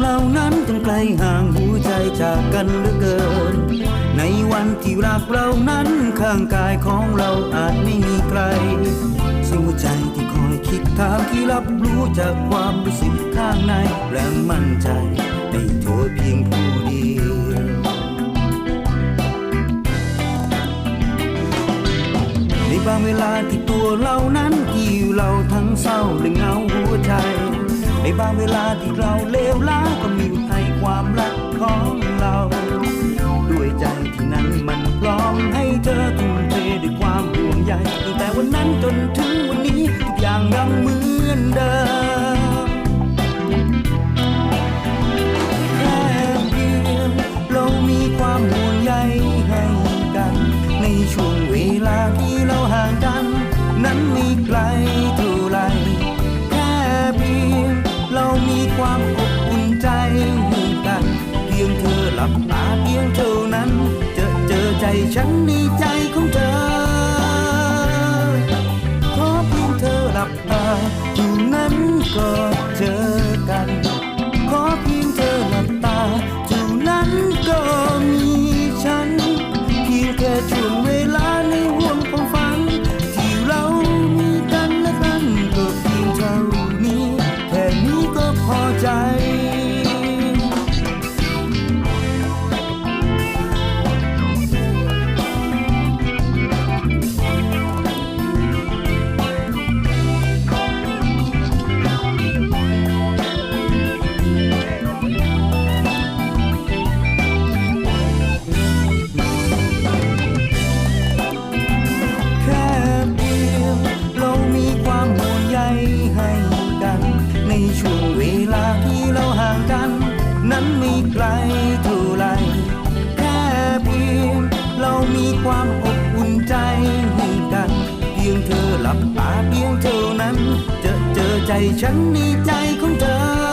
เรานั้นกันไกลห่างหัวใจจากกันเหลือเกิน ในวันที่รักเรานั้นข้างกายของเราอาจไม่มีใครซึ่งหัวใจที่คอยคิดถามที่รับรู้จากความรู้สึกข้างในแรงมั่นใจในเธอเพียงผู้เดียวในบางเวลาที่ตัวเรานั้นที่เราทั้งเศร้าและเงาหัวใจ ในบางเวลาที่เราเลวร้ายก็มีให้ความรักของเรา ด้วยใจที่นั้นมันพร้อมให้เธอทุ่มเทด้วยความห่วงใยตั้งแต่วันนั้นจนถึงวันนี้ทุกอย่างยังเหมือนเดิมแค่เพียงเรามีความห่วงใยให้กัน ในช่วงเวลาที่เราห่างกัน นั้นไม่ไกลเท่าไร มีความอบอุ่นใจเห้กัน เพียงเธอหลับตา ใจ ลับตาเพียงเท่านั้นจะเจอใจฉันในใจของเธอ